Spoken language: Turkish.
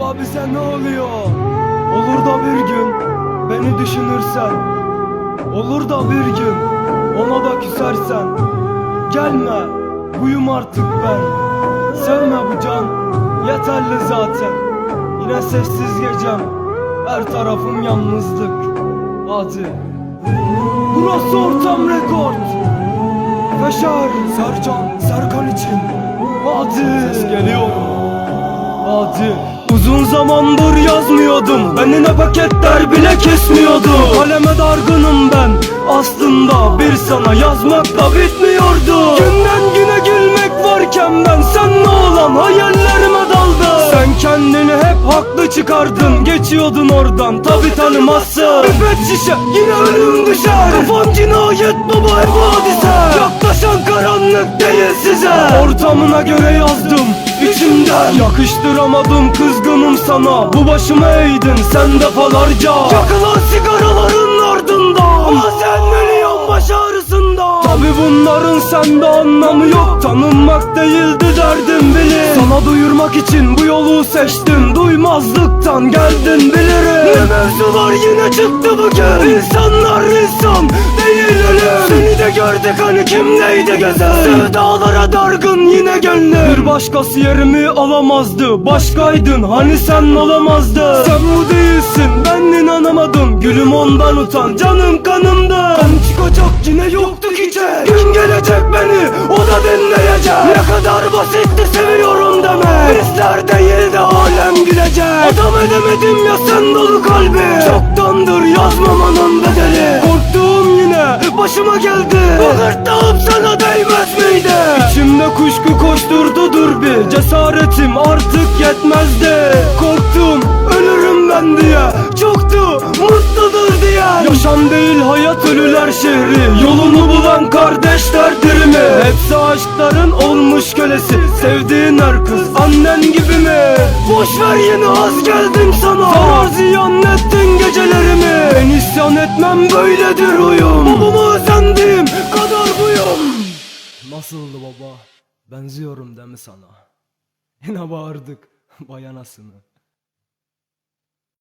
Baba bize ne oluyor? Olur da bir gün beni düşünürsen. Olur da bir gün ona da küsersen. Gelme buyum artık ben. Sevme bu can yeterli zaten. Yine sessiz gecem her tarafım yalnızlık. Hadi. Burası ortam rekord. Feşar Sercan Serkan için. Hadi. Ses geliyor. Hadi Uzun zamandır yazmıyordum. Benimle paketler bile kesmiyordu. Kaleme dargınım ben. Aslında bir sana yazmak da bitmiyordu. Günden güne gülmek varken ben Senle olan hayallerime daldım. Sen kendini hep haklı çıkardın. Geçiyordun oradan. Tabi tanımazsın. Pipet şişe yine ölüm düşer. Kafam cinayet baba hep hadise Yaklaşan karanlık değil size. Ortamına göre yazdım içimden. Yakıştıramadım kızgınım sana. Bu başımı eğdin sen defalarca Yakılan sigaraların Bunların sende anlamı yok. Tanınmak değildi derdim bilir Sana duyurmak için bu yolu seçtim. Duymazlıktan geldin bilirim. Ne mevzular yine çıktı bugün. İnsanlar insan değil ölüm Seni de gördük hani kimleydi gezen. Sevdalara dargın yine gönlüm Bir başkası yerimi alamazdı. Başkaydın hani sen olamazdın. Sen bu değilsin ben inanamadım. Gülüm ondan utan canım kanımda Kan çıkacak yine yoktu çiçek Gün gelecek beni o da dinleyecek. Ne kadar basitti seviyorum deme Bizler değil de alem gülecek. Adam edemedim ya sen dolu kalbi. Çoktandır yazmamanın bedeli. Korktuğum yine başıma geldi. Bu gırtlağım sana değmez miydi? İçimde kuşku koşturdu dur bir. Cesaretim artık yetmezdi. Korktum ölürüm ben diye. Çoktu şehri Yolunu bulan kardeşlerdir mi? Hepsi aşkların olmuş kölesi Sevdiğin her kız annen gibi mi? Boş yine az geldim sana Zarar ziyan ettin gecelerimi Ben isyan etmem böyledir huyum Babamı özendiğim kadar buyum Nasıldı baba? Benziyorum değil mi sana? Yine bağırdık bayanasını